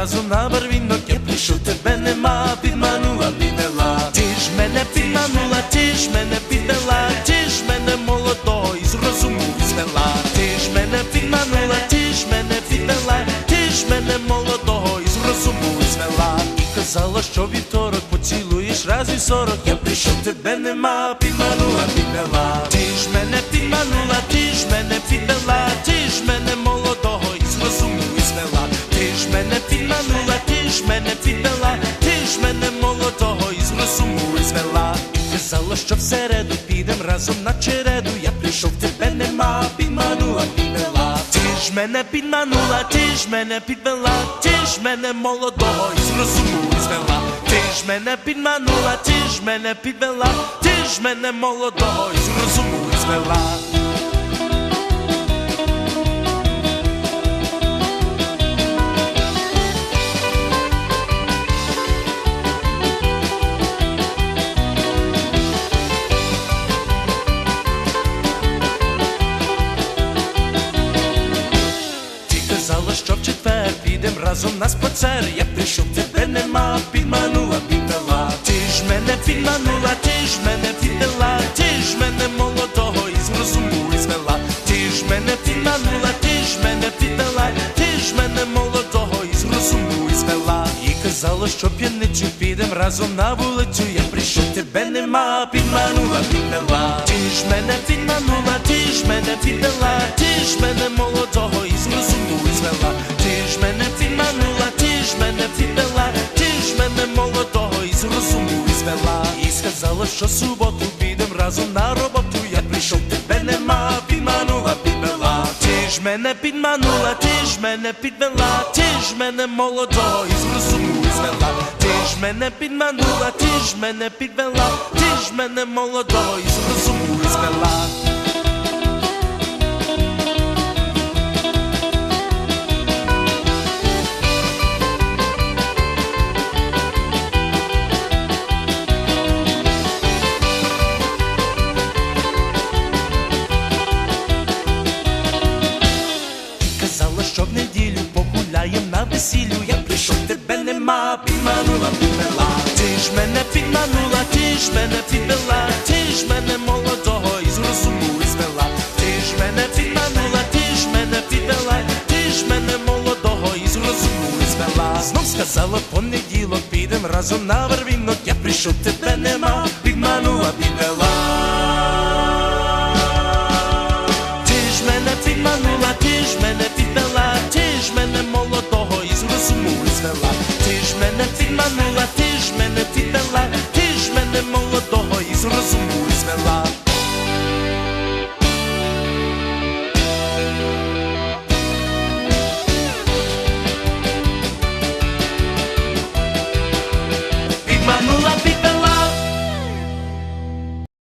разом на барвінок, я прийшов, тебе нема, підманула, підвела. Ти ж мене підманула, ти ж мене підвела, ти ж мене молодого із розуму звела. Ти ж мене підманула, ти ж мене підвела, ти ж мене молодого із розуму звела. І казала, що вівторок поцілуєш раз і сорок. Я прийшов, тебе нема, підманула, підвела. Ти ж мене підманула, ти ж мене підвела, ти ж мене ж мене підвела, ти ж мене молодого із розуму звела. І казала, що в середу підем разом на череду. Я прийшов, тебе нема, підманула, підвела. Ти ж мене підманула, ти ж мене підвела, ти ж мене молодого із розуму звела. Ти ж мене підманула, ти ж мене підвела, ти ж мене молодого із розуму звела. Казала, що в четвер підем разом на спацер. Я прийшов, тебе нема, підманула, підвела. Ти ж мене підманула, ти ж мене підвела, ти ж мене молодого із розуму звела. Ти ж мене підманула, ти ж мене підвела, ти ж мене молодого із розуму звела. І казала, що п'яницю підем разом на вулицю. Я прийшов, тебе нема, підманула, підвела. Ти ж мене підманула, ти ж мене підвела, ти ж мене молодого із розуму звела. Ти ж мене підманула, ти ж мене підвела, ти ж мене молодого із розуму звела. І сказала, що суботу підем разом на роботу. Я прийшов, тебе нема, підманула, підвела. Ти ж мене підманула, ти ж мене підвела, ти ж мене молодого із розуму звела. Ти ж мене підманула, ти ж мене підвела, ти ж мене молодого із розуму звела. Що в неділю погуляєм на весіллю. Я прийшов, тебе нема, підманула, підвела. Ти ж мене підманула, ти ж мене підвела, ти ж мене молодого із розуму звела. Ти ж мене підманула, ти ж мене підвела, ти ж мене молодого із розуму звела. Знов сказала, понеділок підем разом на вервінок. Я прийшов, тебе нема, підманула, підвела. that's in my melody.